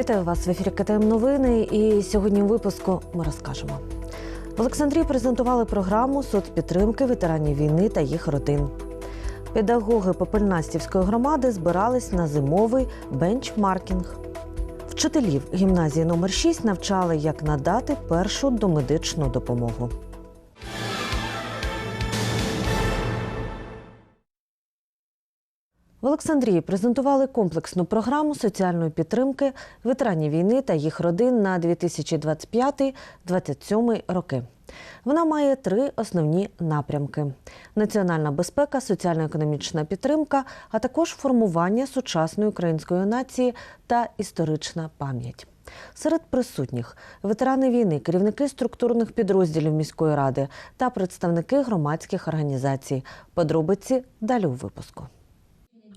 Вітаю вас в ефірі КТМ Новини. І сьогодні у випуску ми розкажемо. В Олександрії презентували програму соцпідтримки ветеранів війни та їх родин. Педагоги Попельнастівської громади збирались на зимовий бенчмаркінг. Вчителів гімназії номер 6 навчали, як надати першу домедичну допомогу. В Олександрії презентували комплексну програму соціальної підтримки ветеранів війни та їх родин на 2025-2027 роки. Вона має три основні напрямки: національна безпека, соціально-економічна підтримка, а також формування сучасної української нації та історична пам'ять. Серед присутніх ветерани війни, керівники структурних підрозділів міської ради та представники громадських організацій. Подробиці далі у випуску.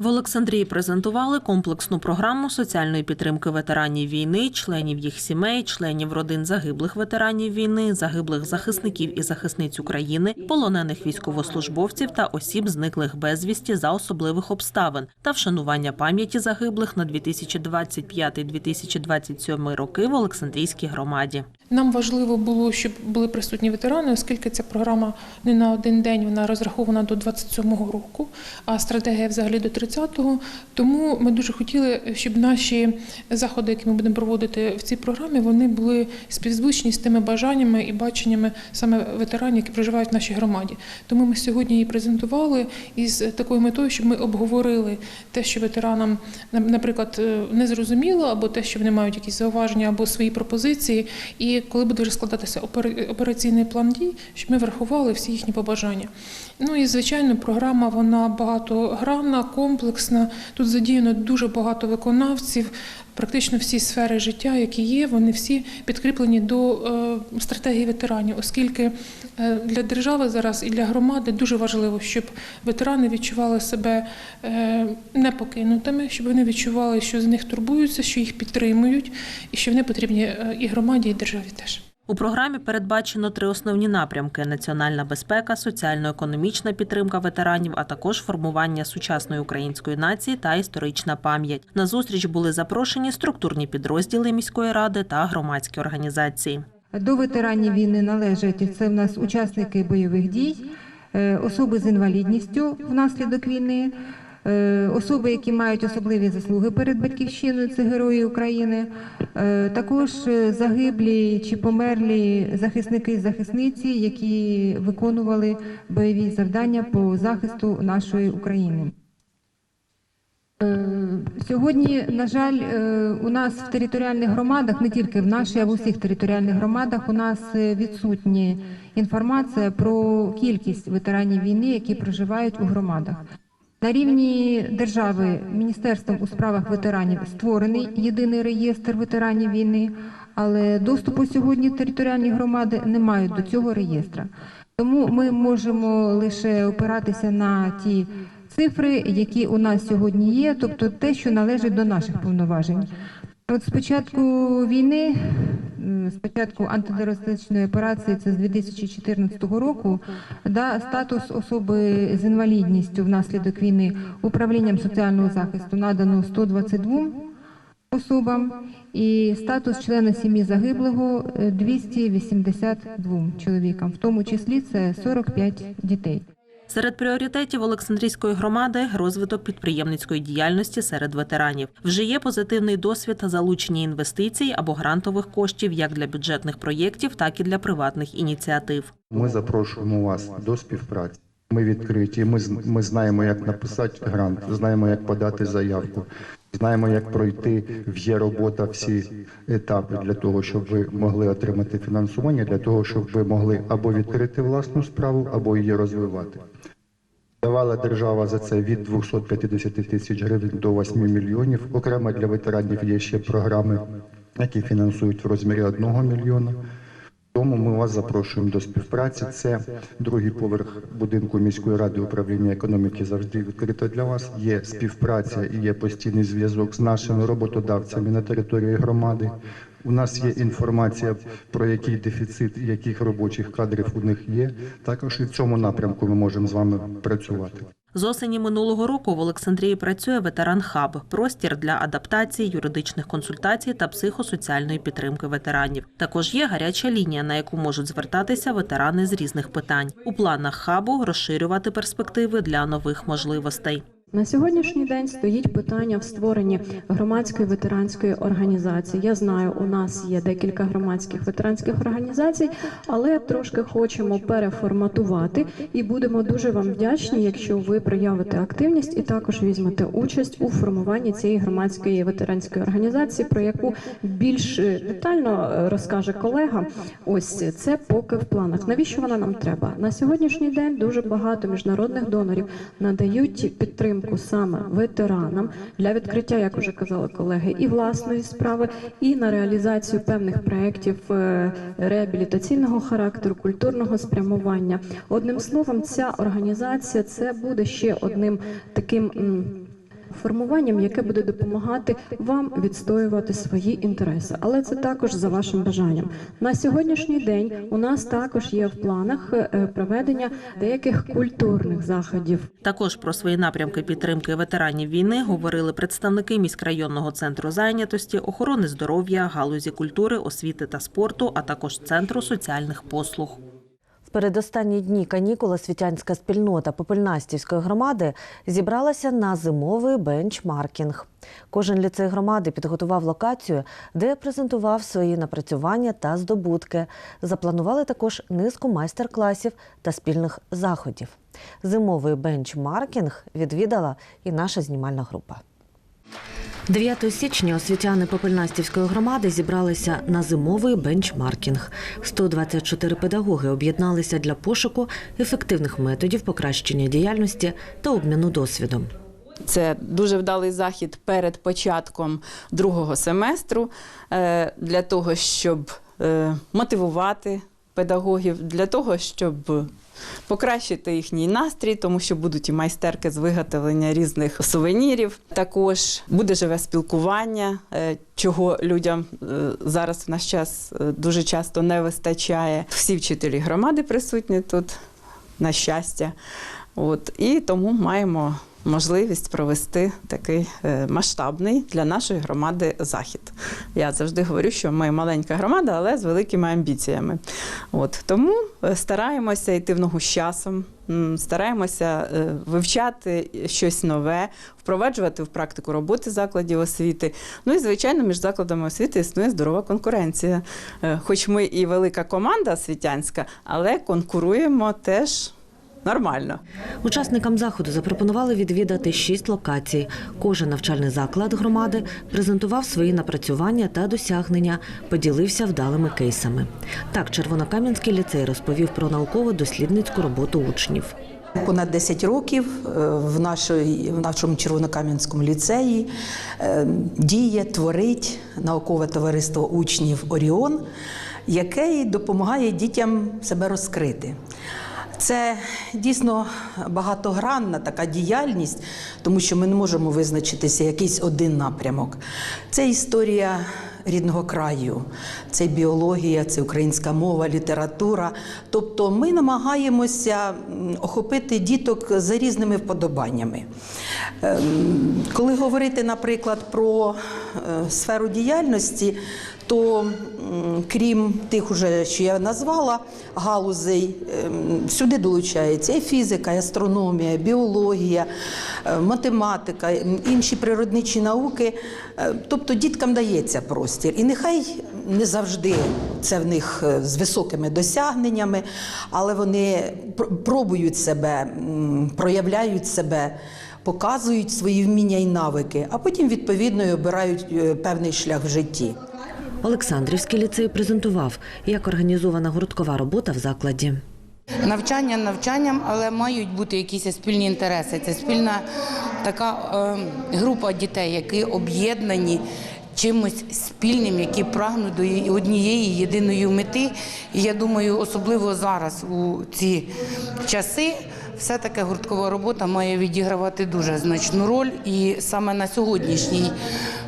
В Олександрії презентували комплексну програму соціальної підтримки ветеранів війни, членів їх сімей, членів родин загиблих ветеранів війни, загиблих захисників і захисниць України, полонених військовослужбовців та осіб, зниклих безвісті за особливих обставин та вшанування пам'яті загиблих на 2025-2027 роки в Олександрійській громаді. Нам важливо було, щоб були присутні ветерани, оскільки ця програма не на один день, вона розрахована до 27-го року, а стратегія взагалі до 30-го. Тому ми дуже хотіли, щоб наші заходи, які ми будемо проводити в цій програмі, вони були співзвучні з тими бажаннями і баченнями саме ветеранів, які проживають в нашій громаді. Тому ми сьогодні її презентували із такою метою, щоб ми обговорили те, що ветеранам, наприклад, не зрозуміло, або те, що вони мають якісь зауваження або свої пропозиції. І коли буде вже складатися операційний план дій, щоб ми врахували всі їхні побажання. Ну і звичайно, програма вона багатогранна, комплексна. Тут задіяно дуже багато виконавців. Практично всі сфери життя, які є, вони всі підкріплені до е, стратегії ветеранів, оскільки е, для держави зараз і для громади дуже важливо, щоб ветерани відчували себе е, непокинутими, щоб вони відчували, що з них турбуються, що їх підтримують, і що вони потрібні і громаді, і державі теж. У програмі передбачено три основні напрямки: національна безпека, соціально-економічна підтримка ветеранів, а також формування сучасної української нації та історична пам'ять. На зустріч були запрошені структурні підрозділи міської ради та громадські організації. До ветеранів війни належать це в нас учасники бойових дій, е, особи з інвалідністю внаслідок війни, особи, які мають особливі заслуги перед батьківщиною, це герої України, е, також е, загиблі чи померлі захисники і захисниці, які виконували бойові завдання по захисту нашої України. Е, Сьогодні, на жаль, е, у нас в територіальних громадах, не тільки в нашій, а в усіх територіальних громадах, у нас е, відсутня інформація про кількість ветеранів війни, які проживають у громадах. На рівні держави Міністерством у справах ветеранів створений єдиний реєстр ветеранів війни, але доступу сьогодні територіальні громади не мають до цього реєстра. Тому ми можемо лише опиратися на ті цифри, які у нас сьогодні є, тобто те, що належить до наших повноважень. От з початку війни, м, з початку антитерористичної операції, це з 2014 року, да, статус особи з інвалідністю внаслідок війни управлінням соціального захисту надано 122 особам, і статус члена сім'ї загиблого е, 282 чоловікам, в тому числі це 45 дітей. Серед пріоритетів Олександрійської громади розвиток підприємницької діяльності серед ветеранів. Вже є позитивний досвід залучення інвестицій або грантових коштів як для бюджетних проєктів, так і для приватних ініціатив. Ми запрошуємо вас до співпраці. Ми відкриті. Ми ми знаємо, як написати грант, знаємо, як подати заявку, знаємо, як пройти в є робота всі етапи для того, щоб ви могли отримати фінансування, для того, щоб ви могли або відкрити власну справу, або її розвивати. Давала держава за це від 250 тисяч гривень до 8 мільйонів. Окремо для ветеранів є ще програми, які фінансують в розмірі 1 мільйона. Тому ми вас запрошуємо до співпраці. Це другий поверх будинку міської ради управління економіки завжди відкрито для вас. Є співпраця і є постійний зв'язок з нашими роботодавцями на території громади. У нас є інформація про який дефіцит яких робочих кадрів у них є. Також і в цьому напрямку ми можемо з вами працювати. З осені минулого року в Олександрії працює ветеран хаб простір для адаптації, юридичних консультацій та психосоціальної підтримки ветеранів. Також є гаряча лінія, на яку можуть звертатися ветерани з різних питань. У планах хабу розширювати перспективи для нових можливостей. На сьогоднішній день стоїть питання в створенні громадської ветеранської організації. Я знаю, у нас є декілька громадських ветеранських організацій, але трошки хочемо переформатувати і будемо дуже вам вдячні, якщо ви проявите активність і також візьмете участь у формуванні цієї громадської ветеранської організації, про яку більш детально е, розкаже колега. Ось це поки в планах. Навіщо вона нам треба? На сьогоднішній день дуже багато міжнародних донорів надають підтримку саме ветеранам для відкриття, як вже казали колеги, і власної справи, і на реалізацію певних проєктів е, реабілітаційного характеру, культурного спрямування. Одним словом, ця організація це буде ще одним таким. Формуванням, яке буде допомагати вам відстоювати свої інтереси, але це також за вашим бажанням. На сьогоднішній день у нас також є в планах е, проведення деяких культурних заходів. Також про свої напрямки підтримки ветеранів війни говорили представники міськрайонного центру зайнятості, охорони здоров'я, галузі культури, освіти та спорту, а також центру соціальних послуг. Передостанні дні канікули світянська спільнота Попельнастівської громади зібралася на зимовий бенчмаркінг. Кожен ліцей громади підготував локацію, де презентував свої напрацювання та здобутки. Запланували також низку майстер-класів та спільних заходів. Зимовий бенчмаркінг відвідала і наша знімальна група. 9 січня освітяни Попельнастівської громади зібралися на зимовий бенчмаркінг. 124 педагоги об'єдналися для пошуку ефективних методів покращення діяльності та обміну досвідом. Це дуже вдалий захід перед початком другого семестру е, для того, щоб е, мотивувати педагогів, для того, щоб покращити їхній настрій, тому що будуть і майстерки з виготовлення різних сувенірів. Також буде живе спілкування, е, чого людям е, зараз в наш час е, дуже часто не вистачає. Всі вчителі громади присутні тут, на щастя. От, і тому маємо можливість провести такий е, масштабний для нашої громади захід. Я завжди говорю, що ми маленька громада, але з великими амбіціями. От, тому е, стараємося йти в ногу з часом, стараємося е, вивчати щось нове, впроваджувати в практику роботи закладів освіти. Ну і звичайно, між закладами освіти існує здорова конкуренція. Хоч ми і велика команда освітянська, але конкуруємо теж нормально. Учасникам заходу запропонували відвідати шість локацій. Кожен навчальний заклад громади презентував свої напрацювання та досягнення, поділився вдалими кейсами. Так, Червонокам'янський ліцей розповів про науково-дослідницьку роботу учнів. Понад 10 років е, в, нашої, в нашому Червонокам'янському ліцеї е, діє, творить наукове товариство учнів Оріон, яке допомагає дітям себе розкрити. Це дійсно багатогранна така діяльність, тому що ми не можемо визначитися якийсь один напрямок. Це історія рідного краю, це біологія, це українська мова, література. Тобто ми намагаємося охопити діток за різними вподобаннями. Ем, Коли говорити, наприклад, про е, сферу діяльності, то крім тих, уже, що я назвала, галузей, ем, сюди долучається і фізика, і астрономія, біологія, е, математика, інші природничі науки. Е, Тобто діткам дається простір. І нехай не завжди це в них е, з високими досягненнями, але вони пробують себе, проявляють себе. Показують свої вміння і навики, а потім відповідно обирають певний шлях в житті. Олександрівський ліцей презентував, як організована гурткова робота в закладі. Навчання навчанням, але мають бути якісь спільні інтереси. Це спільна така е, група дітей, які об'єднані чимось спільним, які прагнуть до однієї єдиної мети. І я думаю, особливо зараз у ці часи. Все таки гурткова робота має відігравати дуже значну роль, і саме на сьогоднішній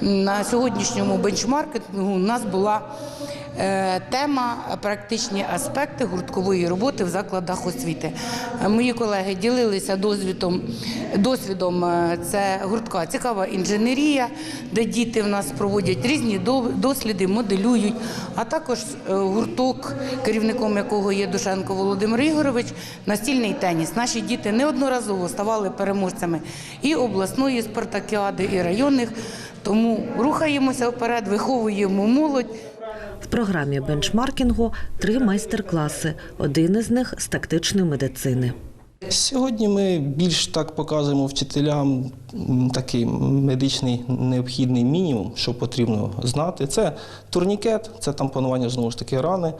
на сьогоднішньому бенчмаркетингу у нас була тема практичні аспекти гурткової роботи в закладах освіти. Е, Мої колеги ділилися досвідом. Досвідом е, це гуртка цікава інженерія, де діти в нас проводять різні досліди, моделюють, а також е, гурток, керівником якого є Душенко Володимир Ігорович, настільний теніс. Наші діти неодноразово ставали переможцями і обласної спартакіади, і районних. Тому рухаємося вперед, виховуємо молодь. В програмі бенчмаркінгу три майстер-класи. Один із них з тактичної медицини. Сьогодні ми більш так показуємо вчителям такий медичний необхідний мінімум, що потрібно знати. Це турнікет, це тампонування знову ж таки рани.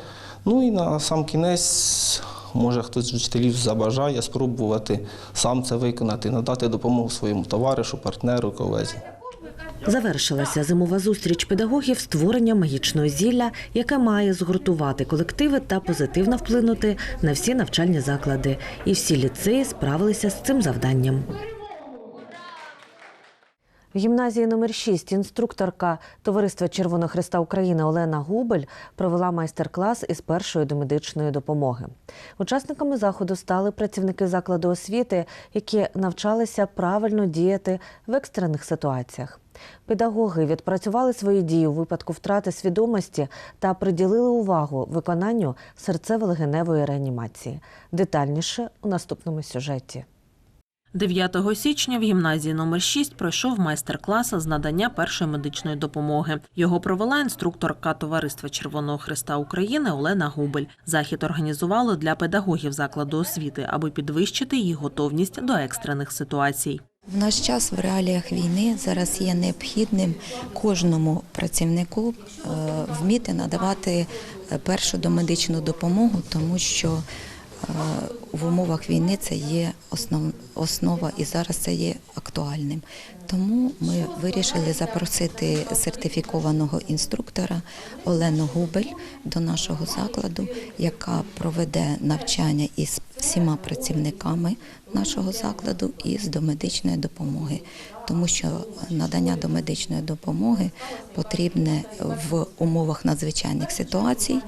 Ну і на сам кінець, може хтось з вчителів забажає спробувати сам це виконати, надати допомогу своєму товаришу, партнеру, колезі. Завершилася зимова зустріч педагогів створення магічного зілля, яке має згуртувати колективи та позитивно вплинути на всі навчальні заклади. І всі ліцеї справилися з цим завданням. В гімназії номер 6 інструкторка Товариства Червоного Христа України Олена Губель провела майстер-клас із першої домедичної допомоги. Учасниками заходу стали працівники закладу освіти, які навчалися правильно діяти в екстрених ситуаціях. Педагоги відпрацювали свої дії у випадку втрати свідомості та приділили увагу виконанню серцево-легеневої реанімації. Детальніше у наступному сюжеті. 9 січня в гімназії номер 6 пройшов майстер-клас з надання першої медичної допомоги. Його провела інструкторка Товариства Червоного Христа України Олена Губель. Захід організували для педагогів закладу освіти, аби підвищити їх готовність до екстрених ситуацій. В наш час в реаліях війни зараз є необхідним кожному працівнику е, вміти надавати е, першу домедичну допомогу, тому що в умовах війни це є основ, основа і зараз це є актуальним. Тому ми вирішили запросити сертифікованого інструктора Олену Губель до нашого закладу, яка проведе навчання із всіма працівниками нашого закладу із домедичної допомоги, тому що надання домедичної допомоги потрібне в умовах надзвичайних ситуацій.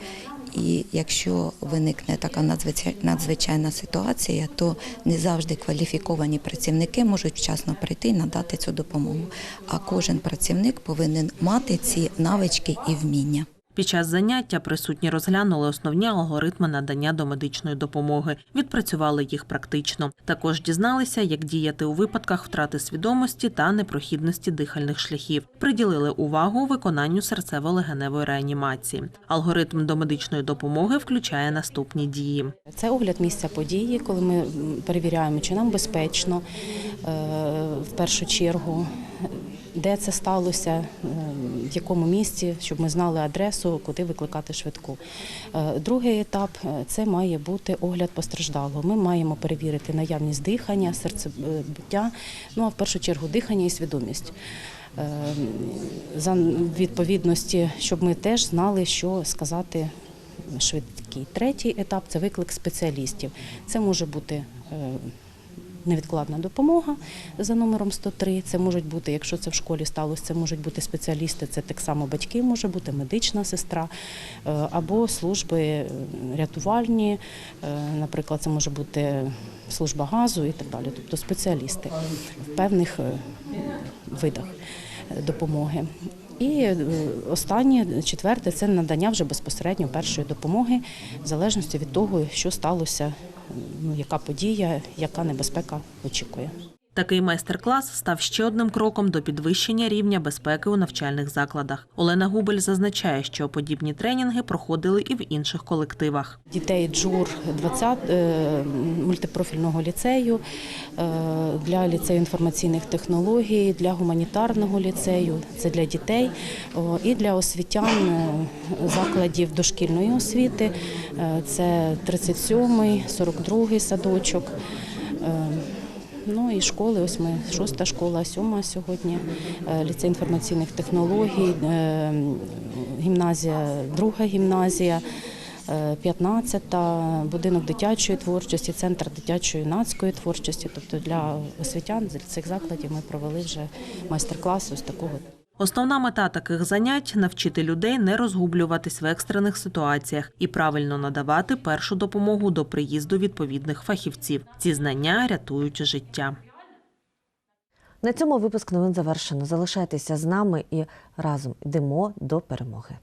І якщо виникне така надзвичай- надзвичайна ситуація, то не завжди кваліфіковані працівники можуть вчасно прийти і надати цю допомогу. А кожен працівник повинен мати ці навички і вміння. Під час заняття присутні розглянули основні алгоритми надання домедичної допомоги, відпрацювали їх практично. Також дізналися, як діяти у випадках втрати свідомості та непрохідності дихальних шляхів. Приділили увагу виконанню серцево-легеневої реанімації. Алгоритм домедичної допомоги включає наступні дії. Це огляд місця події, коли ми перевіряємо, чи нам безпечно е, в першу чергу, де це сталося, е, в якому місці, щоб ми знали адресу, куди викликати швидку. Е, Другий етап е, це має бути огляд постраждалого. Ми маємо перевірити наявність дихання, серцебиття, ну а в першу чергу дихання і свідомість. За відповідності, щоб ми теж знали, що сказати швидкий. Третій етап це виклик спеціалістів. Це може бути невідкладна допомога за номером 103. Це можуть бути, якщо це в школі сталося, це можуть бути спеціалісти, це так само батьки, може бути медична сестра е, або служби е, рятувальні, е, наприклад, це може бути служба газу і так далі, тобто спеціалісти в певних видах допомоги. І е, останнє, четверте, це надання вже безпосередньо першої допомоги, в залежності від того, що сталося, ну, яка подія, яка небезпека очікує. Такий майстер-клас став ще одним кроком до підвищення рівня безпеки у навчальних закладах. Олена Губель зазначає, що подібні тренінги проходили і в інших колективах. Дітей джур 20 е, мультипрофільного ліцею, е, для ліцею інформаційних технологій, для гуманітарного ліцею, це для дітей і для освітян е, закладів дошкільної освіти. Це 37-й, 42-й садочок. Е, Ну і школи, ось ми шоста школа, сьома сьогодні, е, ліцей інформаційних технологій, е, гімназія, друга гімназія. 15-та будинок дитячої творчості, центр дитячої юнацької творчості. Тобто для освітян з цих закладів ми провели вже майстер-клас ось такого. Основна мета таких занять навчити людей не розгублюватись в екстрених ситуаціях і правильно надавати першу допомогу до приїзду відповідних фахівців. Ці знання рятують життя. На цьому випуск новин завершено. Залишайтеся з нами і разом йдемо до перемоги.